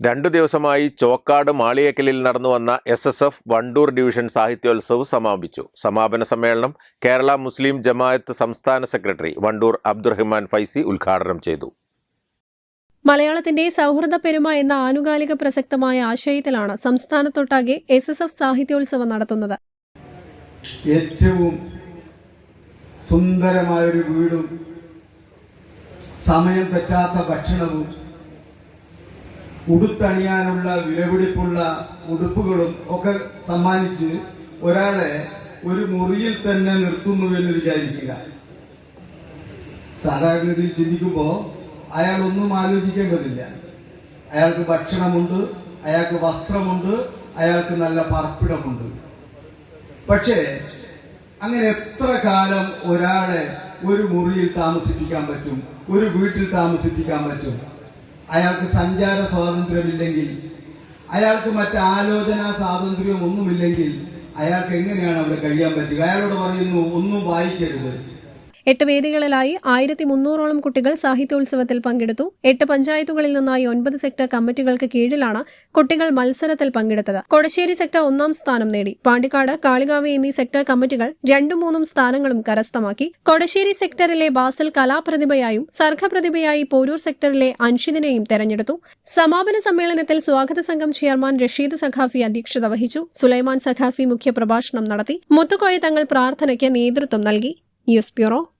രണ്ടു ദിവസമായി ചോക്കാട് മാളിയേക്കലിൽ നടന്നു വന്ന S S F Wandoor division Sahityotsav സമാപിച്ചു. സമാപന സമ്മേളനം കേരള മുസ്ലിം ജമാഅത്ത് സംസ്ഥാന സെക്രട്ടറി വണ്ടൂർ അബ്ദുറഹിമാൻ ഫൈസി ഉദ്ഘാടനം ചെയ്തു. മലയാളത്തിന്റെ സൗഹൃദ പെരുമ എന്ന ആനുകാലിക പ്രസക്തമായ ആശയത്തിലാണ് സംസ്ഥാനത്തൊട്ടാകെ എസ് എസ് എഫ് സാഹിത്യോത്സവം നടത്തുന്നത്. ഏറ്റവും സുന്ദരമായൊരു വീടും സമയം തെറ്റാത്ത ഭക്ഷണവും ഉടുത്തണിയാനുള്ള വിലപിടിപ്പുള്ള ഉടുപ്പുകളും ഒക്കെ സമ്മാനിച്ച് ഒരാളെ ഒരു മുറിയിൽ തന്നെ നിർത്തുന്നു എന്ന് വിചാരിക്കുക. സാധാരണഗതിയിൽ ചിന്തിക്കുമ്പോൾ അയാൾ ഒന്നും ആലോചിക്കേണ്ടതില്ല. അയാൾക്ക് ഭക്ഷണമുണ്ട് അയാൾക്ക് വസ്ത്രമുണ്ട് അയാൾക്ക് നല്ല പാർപ്പിടമുണ്ട്. പക്ഷേ അങ്ങനെ എത്ര കാലം ഒരാളെ ഒരു മുറിയിൽ താമസിപ്പിക്കാൻ പറ്റും ഒരു വീട്ടിൽ താമസിപ്പിക്കാൻ പറ്റും? അയാൾക്ക് സഞ്ചാര സ്വാതന്ത്ര്യമില്ലെങ്കിൽ അയാൾക്ക് മറ്റ് ആലോചനാ സ്വാതന്ത്ര്യം ഒന്നുമില്ലെങ്കിൽ അയാൾക്ക് എങ്ങനെയാണ് അവിടെ കഴിയാൻ പറ്റുക? അയാളോട് പറയുന്നു ഒന്നും വായിക്കരുത്. എട്ട് വേദികളിലായി ആയിരത്തി മുന്നൂറോളം കുട്ടികൾ സാഹിത്യോത്സവത്തിൽ പങ്കെടുത്തു. എട്ട് പഞ്ചായത്തുകളിൽ നിന്നായി ഒൻപത് സെക്ടർ കമ്മിറ്റികൾക്ക് കീഴിലാണ് കുട്ടികൾ മത്സരത്തിൽ പങ്കെടുത്തത്. കൊടശ്ശേരി സെക്ടർ ഒന്നാം സ്ഥാനം നേടി. പാണ്ടിക്കാട് കാളികാവ് എന്നീ സെക്ടർ കമ്മിറ്റികൾ രണ്ടും മൂന്നും സ്ഥാനങ്ങളും കരസ്ഥമാക്കി. കൊടശ്ശേരി സെക്ടറിലെ ബാസൽ കലാപ്രതിഭയായും സർഗപ്രതിഭയായി പോരൂർ സെക്ടറിലെ അൻഷിദിനെയും തെരഞ്ഞെടുത്തു. സമാപന സമ്മേളനത്തിൽ സ്വാഗത സംഘം ചെയർമാൻ റഷീദ് സഖാഫി അധ്യക്ഷത വഹിച്ചു. സുലൈമാൻ സഖാഫി മുഖ്യപ്രഭാഷണം നടത്തി. മുത്തുക്കോയ തങ്ങൾ പ്രാർത്ഥനയ്ക്ക് നേതൃത്വം നൽകി. News bureau